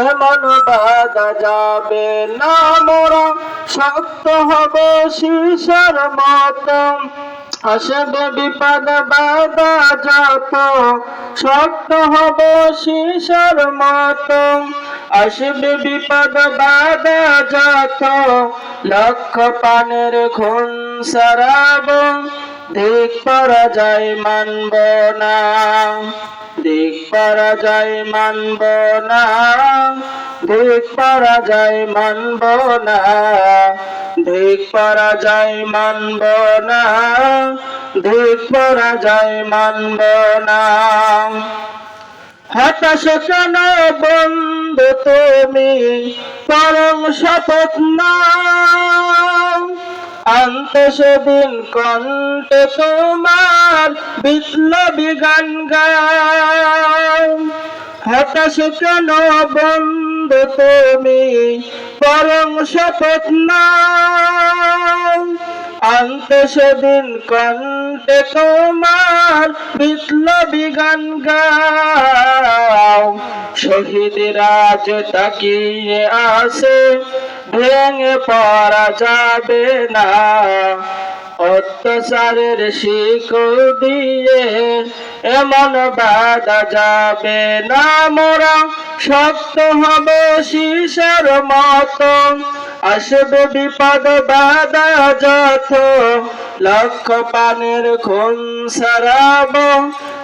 এমন বাধা যাবে না মোরা শক্ত হবে শিশর মতো। আসবে বিপদ, বাধা যত, শক্ত হবে শিশর মতো। আসবে বিপদ, বাধা যত, লক্ষ পানের খুন সারাব দেখ পরা যায় মানব না। দেখ পরা যায় মানব না দেখ পরা যায় মানব না দেখ পরা যায় মানব না দেখ পরা যায় মানব না। হতাশ কেন বন্ধু তুমি? পরম শপথ নাও। আনতে সেদিন কণ্ঠে তোমার বিপ্লবী গান গাও হতাশ কেন বন্ধু তুমি, পরম শপথ নাও। আনতে সেদিন কণ্ঠে তোমার বিপ্লবী গান গাও। শহীদরা যে তাকিয়ে আসে ভেঙে পড়া যাবে না। অত্যাচারের শিকল দিয়ে এমন বাধা যাবে না মোরা, শক্ত হবে শিশার মত। আসবে বিপদ, বাধা যত লক্ষ পানের খুন সারাব।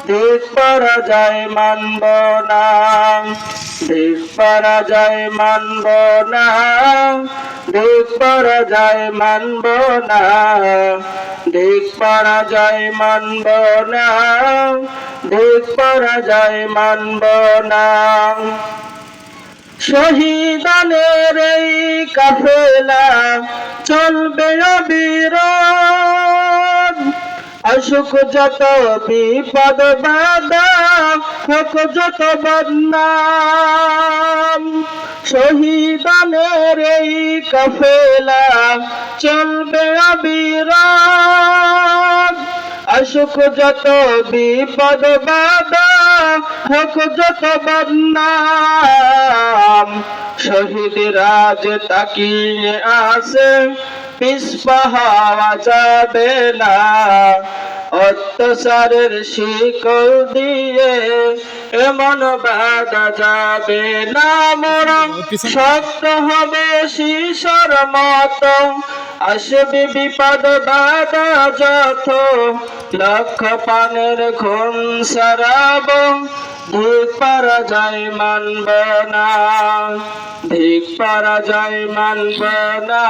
দেখ পরা যায় মানব না। দেখ পরা যায় মানব না। দেখ পরা যায় মানব না। দেখ পরা যায় মানব না। দেখ পরা যায় মানব না। শহীদানের এই কাফেলা চলবে অবিরাম অসুখ যত বিপদ হোক যত বদনাম। শহীদানের এই কাফেলা চলবে অবিরাম। অসুখ যত বিপদ হোক যত বদনাম। শহীদ রাজ তাকিয়ে আসে পিসপা হওয়া যাবে না। অত্যাচারের শিকল দিয়ে এমন বাধা যাবে না মোরা। শক্ত হবে শিশর মতো আসবে বিপদ বাধা যত লক্ষ পানের খুন সারাব ধিক পারা যায় মানব না। পারা যায় মানব না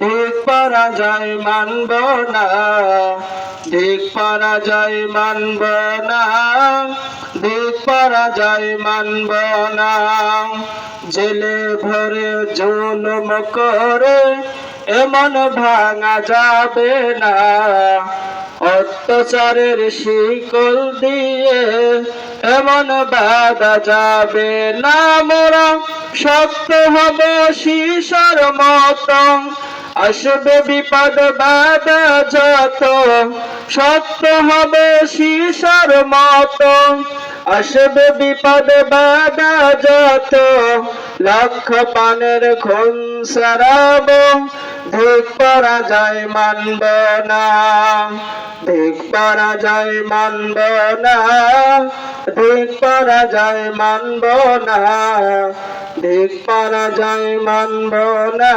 ধিক পারা যায় মানব না ধিক পারা যায় মানব না ধিক পারা যায় মানব না। জেলে ভরে জুলুম করে এমন ভাঙা যাবে না অত্যাচারের শিকল দিয়ে এমন বাধা যাবে না মোরা, শক্ত হবে শিশর মত। আসবে বিপদ, বাধা যত, শক্ত হবে শিশর মত। আসবে বিপদ, বাধা যত লক্ষ পানের খুন সারাব। ধিক পরা যায় মানব না। ধিক পরা যায় মানব না। ধিক পরা যায় মানব না। ধিক পরা যায় মানব না।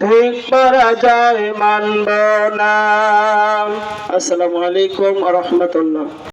ধিক পরা যায় মানব না। আসসালামু আলাইকুম রহমতুল্লাহ।